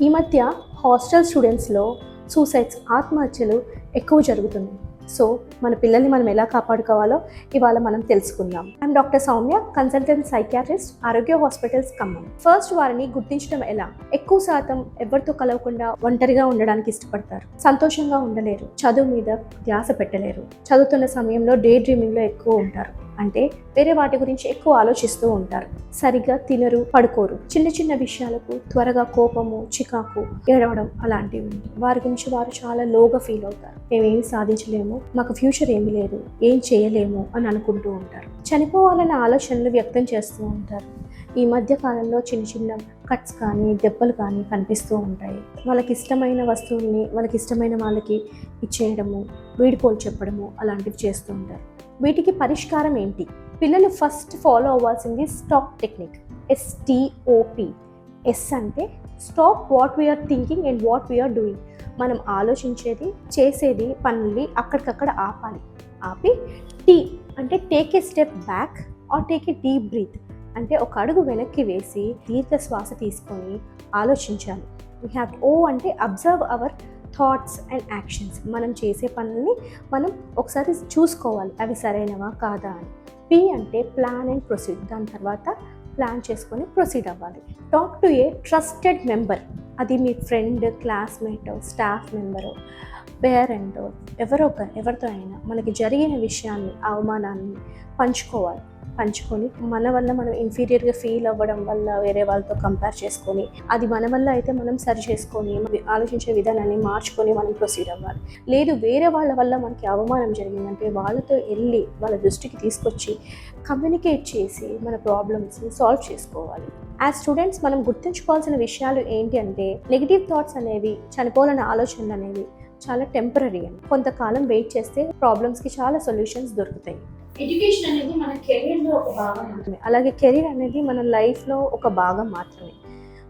ఈ మధ్య hostel స్టూడెంట్స్లో suicides ఆత్మహత్యలు ఎక్కువ జరుగుతున్నాయి. సో మన పిల్లల్ని మనం ఎలా కాపాడుకోవాలో ఇవాళ మనం తెలుసుకుందాం. I'm doctor Soumya consultant psychiatrist Arogya hospitals Khammam. First వారిని గుర్తించడం ఎలా? ఎక్కువ శాతం ఎవరితో కలవకుండా ఒంటరిగా ఉండడానికి ఇష్టపడతారు. సంతోషంగా ఉండలేరు. చదువు మీద ధ్యాస పెట్టలేరు. చదువుతున్న సమయంలో డే డ్రీమింగ్లో ఎక్కువ ఉంటారు. అంటే వేరే వాటి గురించి ఎక్కువ ఆలోచిస్తూ ఉంటారు. సరిగ్గా తినరు పడుకోరు. చిన్న చిన్న విషయాలకు త్వరగా కోపము చికాకు ఏడవడం అలాంటివి వారి గురించి వారు చాలా లోగా ఫీల్ అవుతారు. మేమేం సాధించలేము మాకు ఫ్యూచర్ ఏమి లేదు ఏం చేయలేము అని అనుకుంటూ ఉంటారు. చనిపోవాలన్న ఆలోచనలు వ్యక్తం చేస్తూ ఉంటారు. ఈ మధ్య కాలంలో చిన్న చిన్న కట్స్ కానీ దెబ్బలు కానీ కనిపిస్తూ ఉంటాయి. వాళ్ళకి ఇష్టమైన వస్తువుల్ని వాళ్ళకి ఇష్టమైన వాళ్ళకి ఇచ్చేయడము వీడిపోలు చెప్పడము అలాంటివి చేస్తూ ఉంటారు. వీటికి పరిష్కారం ఏంటి? పిల్లలు ఫస్ట్ ఫాలో అవ్వాల్సింది stop technique S T O P S అంటే stop what we are thinking and what we are doing. మనం ఆలోచించేది చేసేది పనుల్ని అక్కడికక్కడ ఆపాలి. ఆపి టీ అంటే take a step back or take a deep breath అంటే ఒక అడుగు వెనక్కి వేసి దీర్ఘ శ్వాస తీసుకొని ఆలోచించాలి. వీ హ్యావ్ ఓ అంటే observe our thoughts and actions మనం చేసే పనుల్ని మనం ఒకసారి చూసుకోవాలి. అవి సరైనవా? కాదా అని. పి అంటే ప్లాన్ అండ్ ప్రొసీడ్ దాని తర్వాత ప్లాన్ చేసుకొని ప్రొసీడ్ అవ్వాలి. Talk to a trusted member అది మీ friend classmate staff member parent ఎవరో ఒక ఎవరితో అయినా మనకి జరిగిన విషయాన్ని అవమానాన్ని పంచుకోవాలి. పంచుకొని మన వల్ల మనం ఇన్ఫీరియర్గా ఫీల్ అవ్వడం వల్ల వేరే వాళ్ళతో కంపేర్ చేసుకొని అది మన వల్ల అయితే మనం సరి చేసుకొని ఆలోచించే విధానాన్ని మార్చుకొని మనం ప్రొసీడ్ అవ్వాలి. లేదు వేరే వాళ్ళ వల్ల మనకి అవమానం జరిగిందంటే వాళ్ళతో వెళ్ళి వాళ్ళ దృష్టికి తీసుకొచ్చి కమ్యూనికేట్ చేసి మన ప్రాబ్లమ్స్ని సాల్వ్ చేసుకోవాలి. యాజ్ స్టూడెంట్స్ మనం గుర్తుంచుకోవాల్సిన విషయాలు ఏంటి అంటే నెగిటివ్ థాట్స్ అనేవి చనిపోవాలనే ఆలోచనలు అనేవి చాలా టెంపరీ అని. కొంతకాలం వెయిట్ చేస్తే ప్రాబ్లమ్స్కి చాలా సొల్యూషన్స్ దొరుకుతాయి. ఎడ్యుకేషన్ అనేది మన కెరీర్లో ఒక భాగం మాత్రమే అలాగే కెరీర్ అనేది మన లైఫ్లో ఒక భాగం మాత్రమే.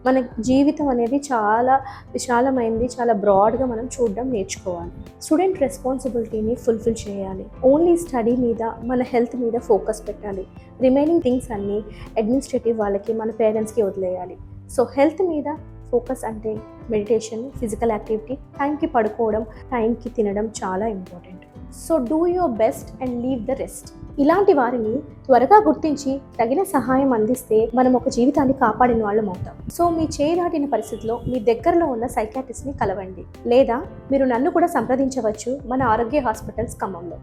మన జీవితం అనేది చాలా విశాలమైంది చాలా బ్రాడ్గా మనం చూడడం నేర్చుకోవాలి. స్టూడెంట్ రెస్పాన్సిబిలిటీని ఫుల్ఫిల్ చేయాలి. ఓన్లీ స్టడీ మీద మన హెల్త్ మీద ఫోకస్ పెట్టాలి. రిమైనింగ్ థింగ్స్ అన్నీ అడ్మినిస్ట్రేటివ్ వాళ్ళకి మన పేరెంట్స్కి వదిలేయాలి. సో హెల్త్ మీద ఫోకస్ అంటే మెడిటేషన్ ఫిజికల్ యాక్టివిటీ టైంకి పడుకోవడం టైంకి తినడం చాలా important so do your best and leave the rest ఇలాంటి వారిని త్వరగా గుర్తించి తగిన సహాయం అందిస్తే మనం ఒక జీవితాన్ని కాపాడిన వాళ్ళం అవుతాం. సో మీ చేయి దాటిన పరిస్థితిలో మీ దగ్గరలో ఉన్న సైకాటిస్ట్ని కలవండి. లేదా మీరు నన్ను కూడా సంప్రదించవచ్చు మన ఆరోగ్య హాస్పిటల్స్ ఖమ్మంలో